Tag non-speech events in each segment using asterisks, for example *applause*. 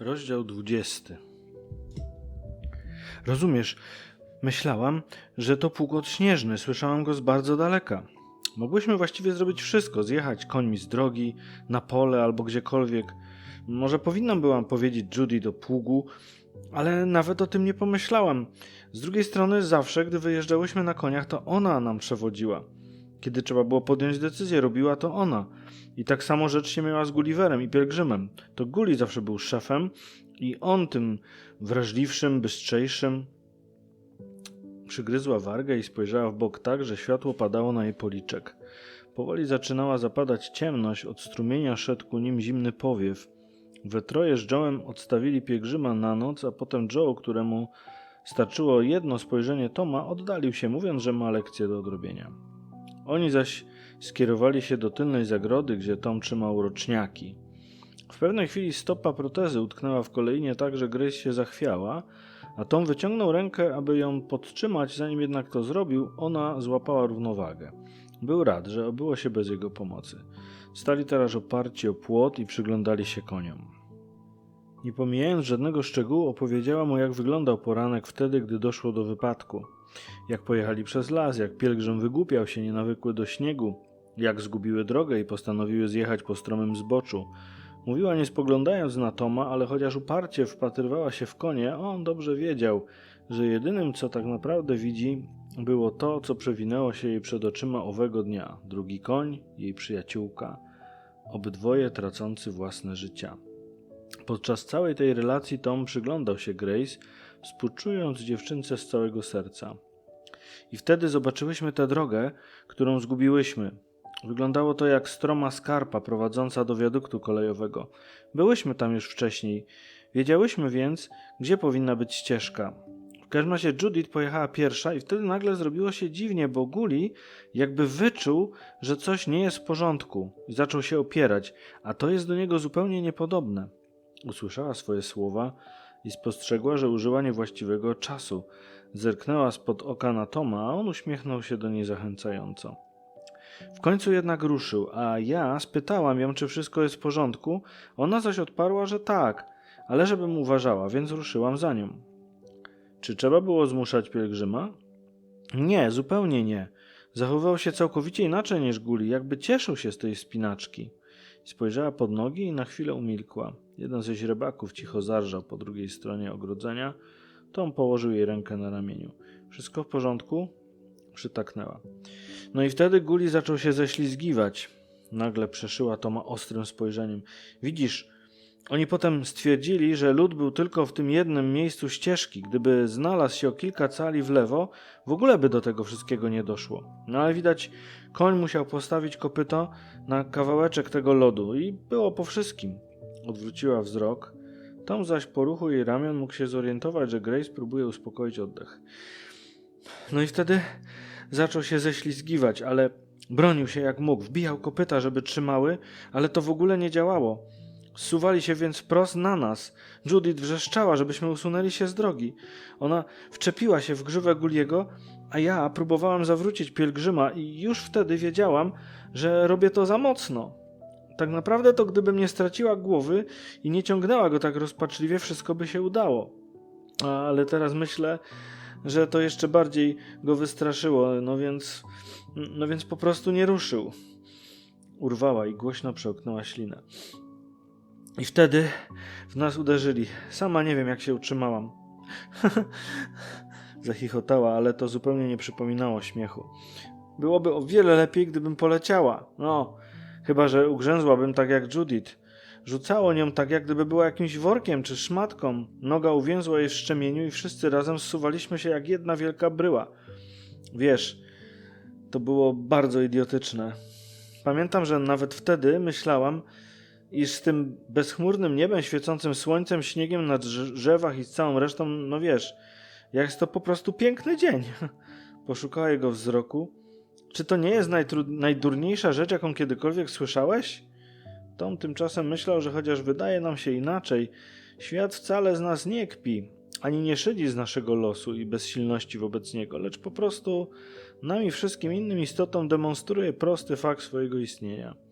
Rozdział 20. Rozumiesz, myślałam, że to pługot śnieżny, słyszałam go z bardzo daleka. Mogłyśmy właściwie zrobić wszystko, zjechać końmi z drogi, na pole albo gdziekolwiek. Może powinnam byłam powiedzieć Judy do pługu, ale nawet o tym nie pomyślałam. Z drugiej strony, zawsze, gdy wyjeżdżałyśmy na koniach, to ona nam przewodziła. Kiedy trzeba było podjąć decyzję, robiła to ona. I tak samo rzecz się miała z Gulliverem i pielgrzymem. To Gulli zawsze był szefem i on tym wrażliwszym, bystrzejszym. Przygryzła wargę i spojrzała w bok tak, że światło padało na jej policzek. Powoli zaczynała zapadać ciemność, od strumienia szedł ku nim zimny powiew. We troje z Joe'em odstawili pielgrzyma na noc, a potem Joe, któremu starczyło jedno spojrzenie Toma, oddalił się, mówiąc, że ma lekcję do odrobienia. Oni zaś skierowali się do tylnej zagrody, gdzie Tom trzymał roczniaki. W pewnej chwili stopa protezy utknęła w kolejnie tak, że Grace się zachwiała, a Tom wyciągnął rękę, aby ją podtrzymać, zanim jednak to zrobił, ona złapała równowagę. Był rad, że obyło się bez jego pomocy. Stali teraz oparci o płot i przyglądali się koniom. Nie pomijając żadnego szczegółu, opowiedziała mu, jak wyglądał poranek wtedy, gdy doszło do wypadku. Jak pojechali przez las, jak pielgrzym wygłupiał się nienawykły do śniegu, jak zgubiły drogę i postanowiły zjechać po stromym zboczu. Mówiła nie spoglądając na Toma, ale chociaż uparcie wpatrywała się w konie, on dobrze wiedział, że jedynym, co tak naprawdę widzi, było to, co przewinęło się jej przed oczyma owego dnia. Drugi koń, jej przyjaciółka, obydwoje tracący własne życia. Podczas całej tej relacji Tom przyglądał się Grace, współczując dziewczynce z całego serca. I wtedy zobaczyłyśmy tę drogę, którą zgubiłyśmy. Wyglądało to jak stroma skarpa prowadząca do wiaduktu kolejowego. Byłyśmy tam już wcześniej. Wiedziałyśmy więc, gdzie powinna być ścieżka. W każdym razie Judith pojechała pierwsza i wtedy nagle zrobiło się dziwnie, bo Guli jakby wyczuł, że coś nie jest w porządku i zaczął się opierać, a to jest do niego zupełnie niepodobne. Usłyszała swoje słowa i spostrzegła, że użyła niewłaściwego czasu. Zerknęła spod oka na Toma, a on uśmiechnął się do niej zachęcająco. W końcu jednak ruszył, a ja spytałam ją, czy wszystko jest w porządku. Ona zaś odparła, że tak, ale żebym uważała, więc ruszyłam za nią. Czy trzeba było zmuszać pielgrzyma? Nie, zupełnie nie. Zachowywał się całkowicie inaczej niż Guli, jakby cieszył się z tej spinaczki. Spojrzała pod nogi i na chwilę umilkła. Jeden ze źrebaków cicho zarżał po drugiej stronie ogrodzenia. Tom położył jej rękę na ramieniu. Wszystko w porządku? Przytaknęła. No i wtedy Guli zaczął się ześlizgiwać. Nagle przeszyła Toma ostrym spojrzeniem. Widzisz, oni potem stwierdzili, że lód był tylko w tym jednym miejscu ścieżki. Gdyby znalazł się o kilka cali w lewo, w ogóle by do tego wszystkiego nie doszło. No ale widać, koń musiał postawić kopyto na kawałeczek tego lodu i było po wszystkim. Odwróciła wzrok. Tom zaś po ruchu jej ramion mógł się zorientować, że Grace próbuje uspokoić oddech. No i wtedy zaczął się ześlizgiwać, ale bronił się jak mógł. Wbijał kopyta, żeby trzymały, ale to w ogóle nie działało. Zsuwali się więc wprost na nas. Judith wrzeszczała, żebyśmy usunęli się z drogi. Ona wczepiła się w grzywę Guliego, a ja próbowałam zawrócić pielgrzyma i już wtedy wiedziałam, że robię to za mocno. Tak naprawdę to gdybym nie straciła głowy i nie ciągnęła go tak rozpaczliwie, wszystko by się udało. Ale teraz myślę, że to jeszcze bardziej go wystraszyło, no więc, no więc po prostu nie ruszył. Urwała i głośno przełknęła ślinę. I wtedy w nas uderzyli. Sama nie wiem, jak się utrzymałam. *laughs* Zachichotała, ale to zupełnie nie przypominało śmiechu. Byłoby o wiele lepiej, gdybym poleciała. No, chyba że ugrzęzłabym tak jak Judith. Rzucało nią tak, jak gdyby była jakimś workiem czy szmatką. Noga uwięzła jej w szczemieniu i wszyscy razem zsuwaliśmy się jak jedna wielka bryła. Wiesz, to było bardzo idiotyczne. Pamiętam, że nawet wtedy myślałam, iż z tym bezchmurnym niebem, świecącym słońcem, śniegiem na drzewach i z całą resztą, no wiesz, jak jest to po prostu piękny dzień. *laughs* Poszukała jego wzroku. Czy to nie jest najdurniejsza rzecz, jaką kiedykolwiek słyszałeś? Tom tymczasem myślał, że chociaż wydaje nam się inaczej, świat wcale z nas nie kpi, ani nie szydzi z naszego losu i bezsilności wobec niego, lecz po prostu nami wszystkim innym istotom demonstruje prosty fakt swojego istnienia.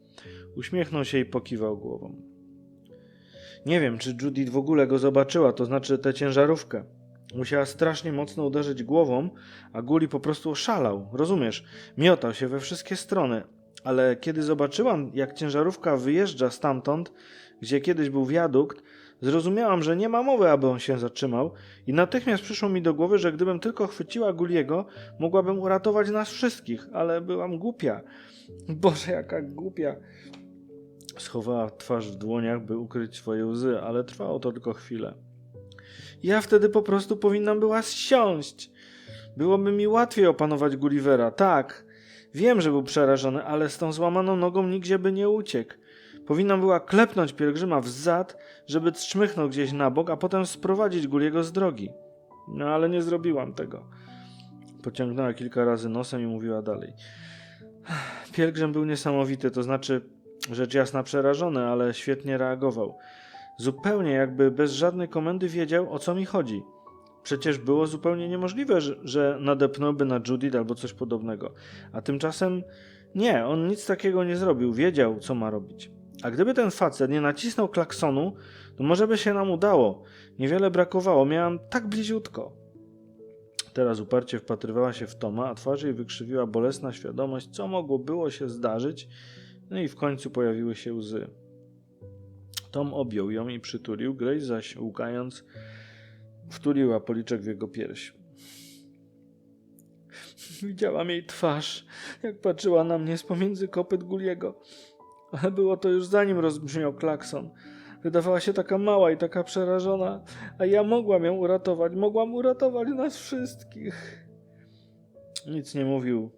Uśmiechnął się i pokiwał głową. Nie wiem, czy Judith w ogóle go zobaczyła, to znaczy tę ciężarówkę. Musiała strasznie mocno uderzyć głową, a Guli po prostu oszalał. Rozumiesz? Miotał się we wszystkie strony. Ale kiedy zobaczyłam, jak ciężarówka wyjeżdża stamtąd, gdzie kiedyś był wiadukt, zrozumiałam, że nie ma mowy, aby on się zatrzymał i natychmiast przyszło mi do głowy, że gdybym tylko chwyciła Guliego, mogłabym uratować nas wszystkich, ale byłam głupia. Boże, jaka głupia. Schowała twarz w dłoniach, by ukryć swoje łzy, ale trwało to tylko chwilę. Ja wtedy po prostu powinnam była zsiąść. Byłoby mi łatwiej opanować Gullivera, tak. Wiem, że był przerażony, ale z tą złamaną nogą nigdzie by nie uciekł. Powinnam była klepnąć pielgrzyma w zad, żeby trzmychnął gdzieś na bok, a potem sprowadzić Guliego z drogi. No ale nie zrobiłam tego. Pociągnęła kilka razy nosem i mówiła dalej. Pielgrzym był niesamowity, to znaczy rzecz jasna przerażony, ale świetnie reagował. Zupełnie jakby bez żadnej komendy wiedział, o co mi chodzi. Przecież było zupełnie niemożliwe, że, nadepnąłby na Judith albo coś podobnego. A tymczasem nie, on nic takiego nie zrobił, wiedział, co ma robić. A gdyby ten facet nie nacisnął klaksonu, to może by się nam udało. Niewiele brakowało, miałam tak bliziutko. Teraz uparcie wpatrywała się w Toma, a twarzy jej wykrzywiła bolesna świadomość, co mogło było się zdarzyć, no i w końcu pojawiły się łzy. Tom objął ją i przytulił, Grace zaś, łkając, wtuliła policzek w jego pierś. Widziałam jej twarz, jak patrzyła na mnie z pomiędzy kopyt Guliego. Ale było to już zanim rozbrzmiał klakson. Wydawała się taka mała i taka przerażona, a ja mogłam ją uratować, mogłam uratować nas wszystkich. Nic nie mówił,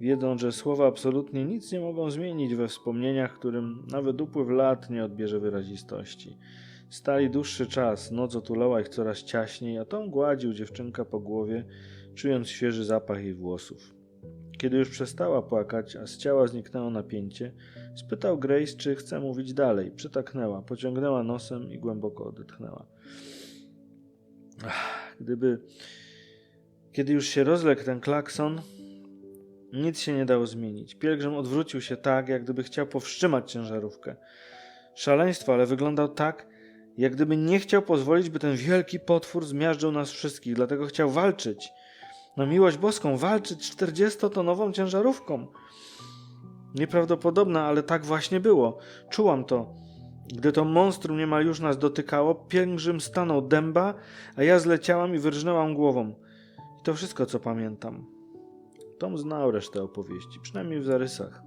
wiedząc, że słowa absolutnie nic nie mogą zmienić we wspomnieniach, którym nawet upływ lat nie odbierze wyrazistości. Stali dłuższy czas, noc otulała ich coraz ciaśniej, a Tom gładził dziewczynkę po głowie, czując świeży zapach jej włosów. Kiedy już przestała płakać, a z ciała zniknęło napięcie, spytał Grace, czy chce mówić dalej. Przytaknęła, pociągnęła nosem i głęboko odetchnęła. Ach, gdyby. Kiedy już się rozległ ten klakson, nic się nie dało zmienić. Pielgrzym odwrócił się tak, jak gdyby chciał powstrzymać ciężarówkę. Szaleństwo, ale wyglądał tak, jak gdyby nie chciał pozwolić, by ten wielki potwór zmiażdżył nas wszystkich, dlatego chciał walczyć. Na miłość boską, walczyć 40-tonową ciężarówką. Nieprawdopodobne, ale tak właśnie było. Czułam to. Gdy to monstrum niemal już nas dotykało, pielgrzym stanął dęba, a ja zleciałam i wyrżnęłam głową. I to wszystko, co pamiętam. Tom znał resztę opowieści, przynajmniej w zarysach.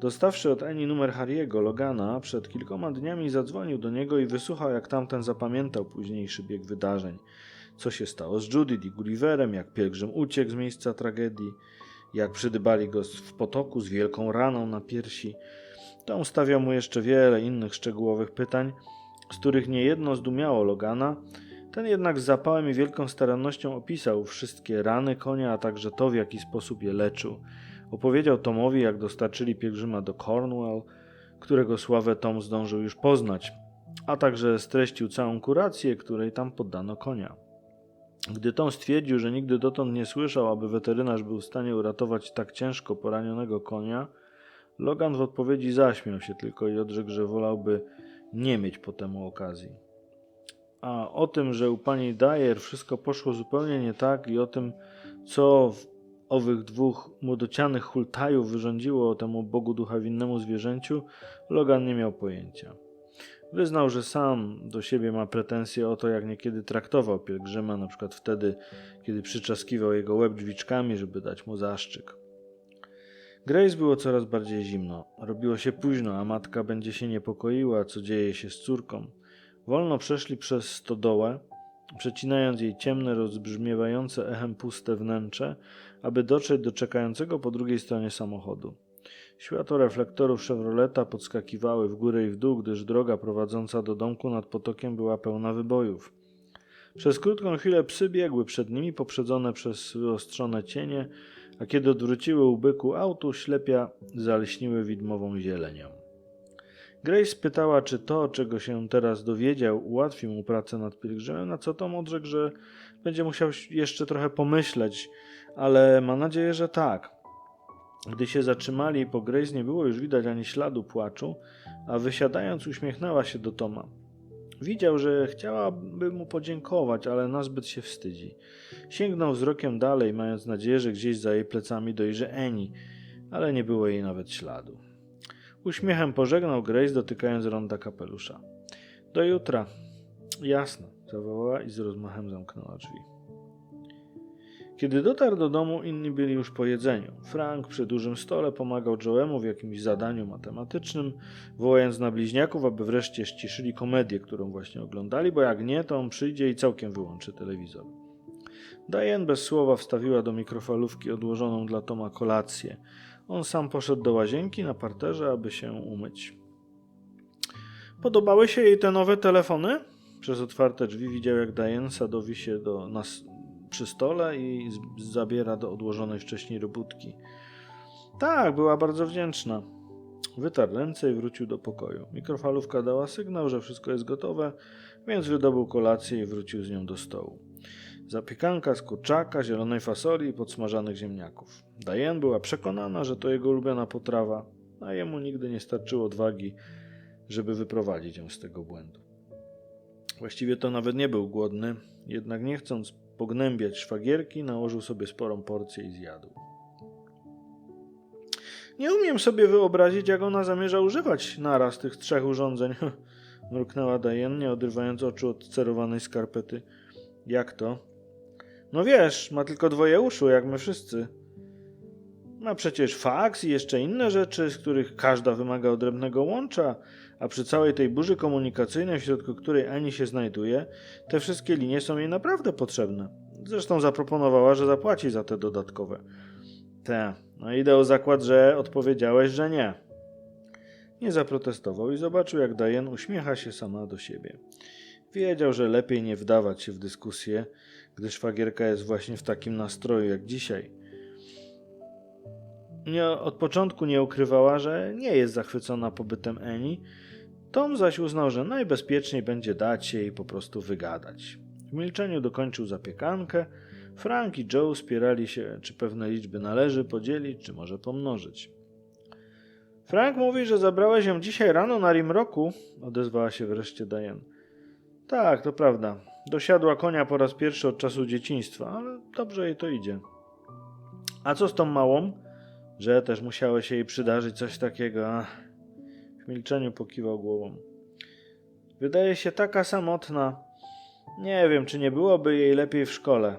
Dostawszy od Eni numer Harry'ego, Logana, przed kilkoma dniami zadzwonił do niego i wysłuchał, jak tamten zapamiętał późniejszy bieg wydarzeń. Co się stało z Judith i Gulliverem, jak pielgrzym uciekł z miejsca tragedii, jak przydybali go w potoku z wielką raną na piersi. Tom stawiał mu jeszcze wiele innych szczegółowych pytań, z których niejedno zdumiało Logana, ten jednak z zapałem i wielką starannością opisał wszystkie rany konia, a także to, w jaki sposób je leczył. Opowiedział Tomowi, jak dostarczyli pielgrzyma do Cornwall, którego sławę Tom zdążył już poznać, a także streścił całą kurację, której tam poddano konia. Gdy Tom stwierdził, że nigdy dotąd nie słyszał, aby weterynarz był w stanie uratować tak ciężko poranionego konia, Logan w odpowiedzi zaśmiał się tylko i odrzekł, że wolałby nie mieć po temu okazji. A o tym, że u pani Dyer wszystko poszło zupełnie nie tak i o tym, co w owych dwóch młodocianych hultajów wyrządziło temu bogu ducha winnemu zwierzęciu, Logan nie miał pojęcia. Wyznał, że sam do siebie ma pretensje o to, jak niekiedy traktował pielgrzyma, na przykład wtedy, kiedy przyczaskiwał jego łeb drzwiczkami, żeby dać mu zaszczyk. Grace było coraz bardziej zimno. Robiło się późno, a matka będzie się niepokoiła, co dzieje się z córką. Wolno przeszli przez stodołę, przecinając jej ciemne, rozbrzmiewające echem puste wnętrze, aby dotrzeć do czekającego po drugiej stronie samochodu. Światło reflektorów Chevroleta podskakiwały w górę i w dół, gdyż droga prowadząca do domku nad potokiem była pełna wybojów. Przez krótką chwilę psy biegły przed nimi, poprzedzone przez wyostrzone cienie, a kiedy odwróciły u byku autu, ślepia zalśniły widmową zielenią. Grace pytała, czy to, czego się teraz dowiedział, ułatwi mu pracę nad pielgrzymem, na co Tom odrzekł, że będzie musiał jeszcze trochę pomyśleć, ale ma nadzieję, że tak. Gdy się zatrzymali, po Grace nie było już widać ani śladu płaczu, a wysiadając uśmiechnęła się do Toma. Widział, że chciałaby mu podziękować, ale nazbyt się wstydzi. Sięgnął wzrokiem dalej, mając nadzieję, że gdzieś za jej plecami dojrzy Eni, ale nie było jej nawet śladu. Uśmiechem pożegnał Grace, dotykając ronda kapelusza. Do jutra. Jasne, zawołała i z rozmachem zamknęła drzwi. Kiedy dotarł do domu, inni byli już po jedzeniu. Frank przy dużym stole pomagał Joemu w jakimś zadaniu matematycznym, wołając na bliźniaków, aby wreszcie ściszyli komedię, którą właśnie oglądali, bo jak nie, to on przyjdzie i całkiem wyłączy telewizor. Diane bez słowa wstawiła do mikrofalówki odłożoną dla Toma kolację. On sam poszedł do łazienki na parterze, aby się umyć. Podobały się jej te nowe telefony? Przez otwarte drzwi widział, jak Diane sadowi się do nas przy stole i zabiera do odłożonej wcześniej robótki. Tak, była bardzo wdzięczna. Wytarł ręce i wrócił do pokoju. Mikrofalówka dała sygnał, że wszystko jest gotowe, więc wydobył kolację i wrócił z nią do stołu. Zapiekanka z kurczaka, zielonej fasoli i podsmażanych ziemniaków. Diane była przekonana, że to jego ulubiona potrawa, a jemu nigdy nie starczyło odwagi, żeby wyprowadzić ją z tego błędu. Właściwie to nawet nie był głodny, jednak nie chcąc pognębiać szwagierki, nałożył sobie sporą porcję i zjadł. Nie umiem sobie wyobrazić, jak ona zamierza używać naraz tych trzech urządzeń. *laughs* Mruknęła Diane, nie odrywając oczu od cerowanej skarpety. Jak to? No wiesz, ma tylko dwoje uszu, jak my wszyscy. Ma przecież faks i jeszcze inne rzeczy, z których każda wymaga odrębnego łącza, a przy całej tej burzy komunikacyjnej, w środku której Ani się znajduje, te wszystkie linie są jej naprawdę potrzebne. Zresztą zaproponowała, że zapłaci za te dodatkowe. Te, no idę o zakład, że odpowiedziałeś, że nie. Nie zaprotestował i zobaczył, jak Diane uśmiecha się sama do siebie. Wiedział, że lepiej nie wdawać się w dyskusję, gdy szwagierka jest właśnie w takim nastroju jak dzisiaj. Nie, od początku nie ukrywała, że nie jest zachwycona pobytem Eni. Tom zaś uznał, że najbezpieczniej będzie dać jej po prostu wygadać. W milczeniu dokończył zapiekankę. Frank i Joe spierali się, czy pewne liczby należy podzielić, czy może pomnożyć. Frank mówi, że zabrałeś ją dzisiaj rano na Rimroku, odezwała się wreszcie Diane. Tak, to prawda. Dosiadła konia po raz pierwszy od czasu dzieciństwa, ale dobrze jej to idzie. A co z tą małą? Że też musiało się jej przydarzyć coś takiego. Ach. W milczeniu pokiwał głową. Wydaje się taka samotna. Nie wiem, czy nie byłoby jej lepiej w szkole.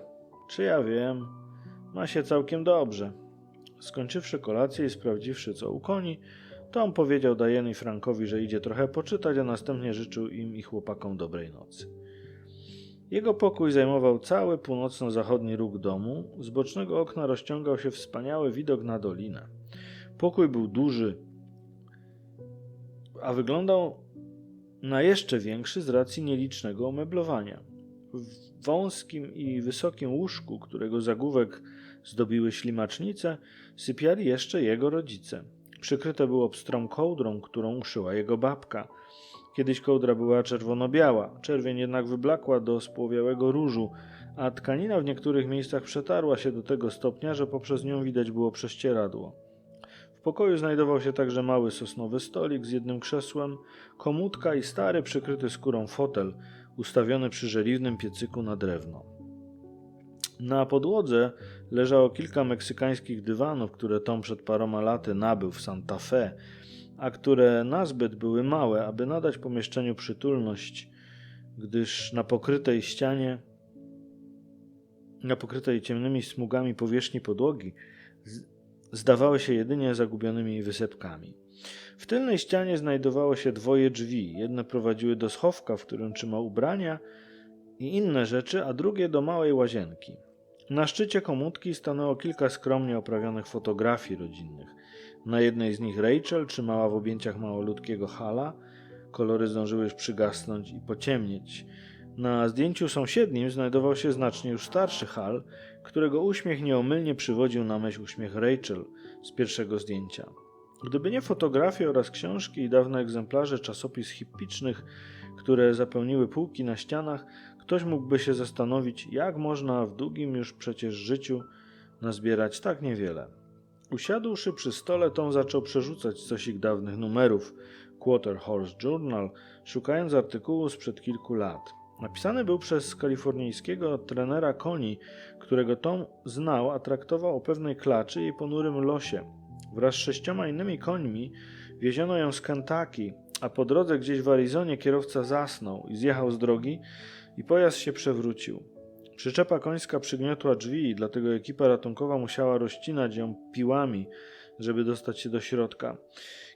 Czy ja wiem? Ma się całkiem dobrze. Skończywszy kolację i sprawdziwszy co u koni, Tom powiedział Diane i Frankowi, że idzie trochę poczytać, a następnie życzył im i chłopakom dobrej nocy. Jego pokój zajmował cały północno-zachodni róg domu. Z bocznego okna rozciągał się wspaniały widok na dolinę. Pokój był duży, a wyglądał na jeszcze większy z racji nielicznego umeblowania. W wąskim i wysokim łóżku, którego zagłówek zdobiły ślimacznice, sypiali jeszcze jego rodzice. Przykryte było pstrą kołdrą, którą uszyła jego babka. Kiedyś kołdra była czerwono-biała, czerwień jednak wyblakła do spłowiałego różu, a tkanina w niektórych miejscach przetarła się do tego stopnia, że poprzez nią widać było prześcieradło. Pokoju znajdował się także mały sosnowy stolik z jednym krzesłem, komódka i stary przykryty skórą fotel, ustawiony przy żeliwnym piecyku na drewno. Na podłodze leżało kilka meksykańskich dywanów, które Tom przed paroma laty nabył w Santa Fe, a które nazbyt były małe, aby nadać pomieszczeniu przytulność, gdyż na pokrytej ścianie, na pokrytej ciemnymi smugami powierzchni podłogi, zdawały się jedynie zagubionymi wysepkami. W tylnej ścianie znajdowało się dwoje drzwi. Jedne prowadziły do schowka, w którym trzymał ubrania i inne rzeczy, a drugie do małej łazienki. Na szczycie komódki stanęło kilka skromnie oprawionych fotografii rodzinnych. Na jednej z nich Rachel trzymała w objęciach małoludkiego Hala. Kolory zdążyły już przygasnąć i pociemnieć. Na zdjęciu sąsiednim znajdował się znacznie już starszy Hal, którego uśmiech nieomylnie przywodził na myśl uśmiech Rachel z pierwszego zdjęcia. Gdyby nie fotografie oraz książki i dawne egzemplarze czasopism hippicznych, które zapełniły półki na ścianach, ktoś mógłby się zastanowić, jak można w długim już przecież życiu nazbierać tak niewiele. Usiadłszy przy stole, Tom zaczął przerzucać stosik dawnych numerów, Quarter Horse Journal, szukając artykułu sprzed kilku lat. Napisany był przez kalifornijskiego trenera koni, którego Tom znał, a traktował o pewnej klaczy i ponurym losie. Wraz z sześcioma innymi końmi wieziono ją z Kentucky, a po drodze gdzieś w Arizonie kierowca zasnął i zjechał z drogi i pojazd się przewrócił. Przyczepa końska przygniotła drzwi, dlatego ekipa ratunkowa musiała rozcinać ją piłami, żeby dostać się do środka.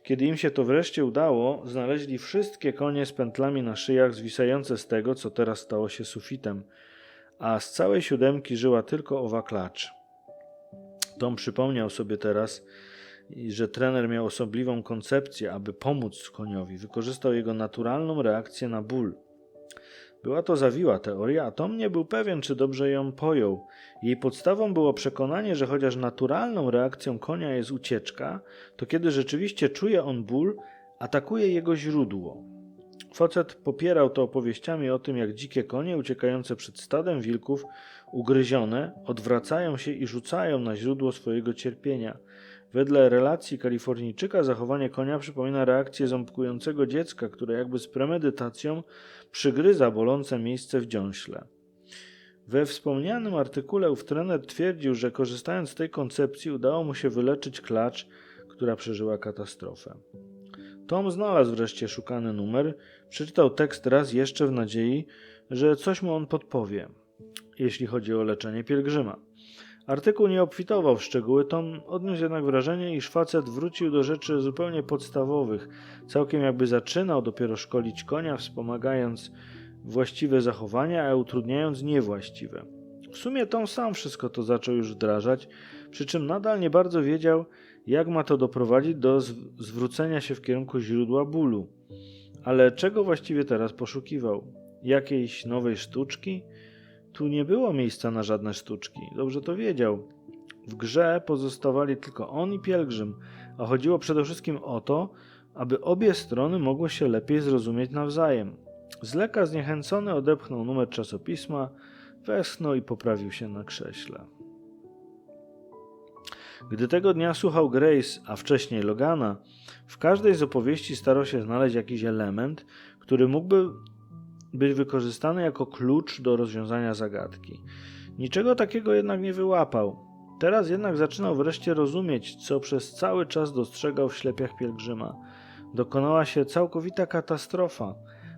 Kiedy im się to wreszcie udało, znaleźli wszystkie konie z pętlami na szyjach zwisające z tego, co teraz stało się sufitem, a z całej siódemki żyła tylko owa klacz. Tom przypomniał sobie teraz, że trener miał osobliwą koncepcję, aby pomóc koniowi. Wykorzystał jego naturalną reakcję na ból. Była to zawiła teoria, a Tom nie był pewien, czy dobrze ją pojął. Jej podstawą było przekonanie, że chociaż naturalną reakcją konia jest ucieczka, to kiedy rzeczywiście czuje on ból, atakuje jego źródło. Facet popierał to opowieściami o tym, jak dzikie konie uciekające przed stadem wilków, ugryzione, odwracają się i rzucają na źródło swojego cierpienia. Wedle relacji Kalifornijczyka zachowanie konia przypomina reakcję ząbkującego dziecka, które jakby z premedytacją przygryza bolące miejsce w dziąśle. We wspomnianym artykule ów trener twierdził, że korzystając z tej koncepcji udało mu się wyleczyć klacz, która przeżyła katastrofę. Tom znalazł wreszcie szukany numer, przeczytał tekst raz jeszcze w nadziei, że coś mu on podpowie, jeśli chodzi o leczenie pielgrzyma. Artykuł nie obfitował w szczegóły, Tom odniósł jednak wrażenie, iż facet wrócił do rzeczy zupełnie podstawowych, całkiem jakby zaczynał dopiero szkolić konia, wspomagając właściwe zachowania, a utrudniając niewłaściwe. W sumie Tom sam wszystko to zaczął już wdrażać, przy czym nadal nie bardzo wiedział, jak ma to doprowadzić do zwrócenia się w kierunku źródła bólu. Ale czego właściwie teraz poszukiwał? Jakiejś nowej sztuczki? Tu nie było miejsca na żadne sztuczki, dobrze to wiedział. W grze pozostawali tylko on i pielgrzym, a chodziło przede wszystkim o to, aby obie strony mogły się lepiej zrozumieć nawzajem. Z lekka zniechęcony odepchnął numer czasopisma, westchnął i poprawił się na krześle. Gdy tego dnia słuchał Grace, a wcześniej Logana, w każdej z opowieści starał się znaleźć jakiś element, który mógłby być wykorzystany jako klucz do rozwiązania zagadki. Niczego takiego jednak nie wyłapał. Teraz jednak zaczynał wreszcie rozumieć, co przez cały czas dostrzegał w ślepiach pielgrzyma. Dokonała się całkowita katastrofa.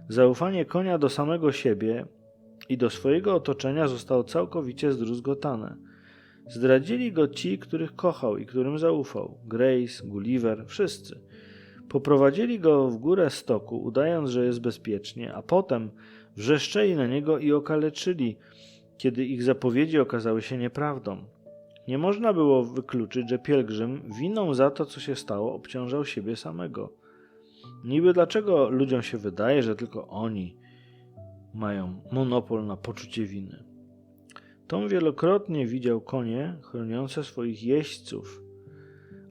Zaufanie konia do samego siebie i do swojego otoczenia zostało całkowicie zdruzgotane. Zdradzili go ci, których kochał i którym zaufał Grace, Gulliver, wszyscy. Poprowadzili go w górę stoku, udając, że jest bezpiecznie, a potem wrzeszczeli na niego i okaleczyli, kiedy ich zapowiedzi okazały się nieprawdą. Nie można było wykluczyć, że pielgrzym winą za to, co się stało, obciążał siebie samego. Niby dlaczego ludziom się wydaje, że tylko oni mają monopol na poczucie winy? Tom wielokrotnie widział konie chroniące swoich jeźdźców,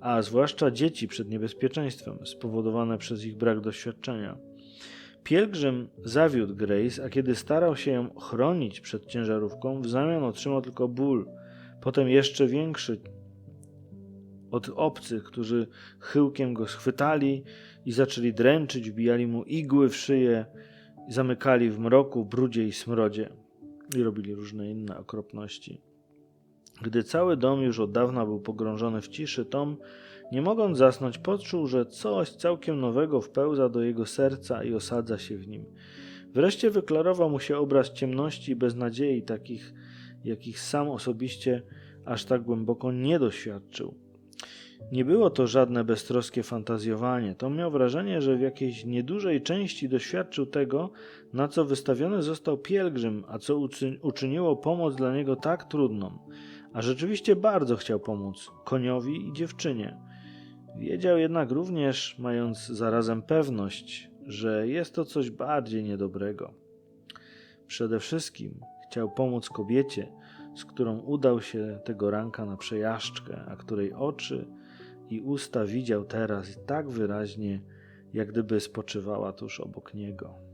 a zwłaszcza dzieci przed niebezpieczeństwem spowodowane przez ich brak doświadczenia. Pielgrzym zawiódł Grace, a kiedy starał się ją chronić przed ciężarówką, w zamian otrzymał tylko ból, potem jeszcze większy od obcych, którzy chyłkiem go schwytali i zaczęli dręczyć, wbijali mu igły w szyję, zamykali w mroku, brudzie i smrodzie i robili różne inne okropności. Gdy cały dom już od dawna był pogrążony w ciszy, Tom, nie mogąc zasnąć, poczuł, że coś całkiem nowego wpełza do jego serca i osadza się w nim. Wreszcie wyklarował mu się obraz ciemności i beznadziei, takich, jakich sam osobiście aż tak głęboko nie doświadczył. Nie było to żadne beztroskie fantazjowanie. Tom miał wrażenie, że w jakiejś niedużej części doświadczył tego, na co wystawiony został pielgrzym, a co uczyniło pomoc dla niego tak trudną a rzeczywiście bardzo chciał pomóc koniowi i dziewczynie. Wiedział jednak również, mając zarazem pewność, że jest to coś bardziej niedobrego. Przede wszystkim chciał pomóc kobiecie, z którą udał się tego ranka na przejażdżkę, a której oczy i usta widział teraz tak wyraźnie, jak gdyby spoczywała tuż obok niego.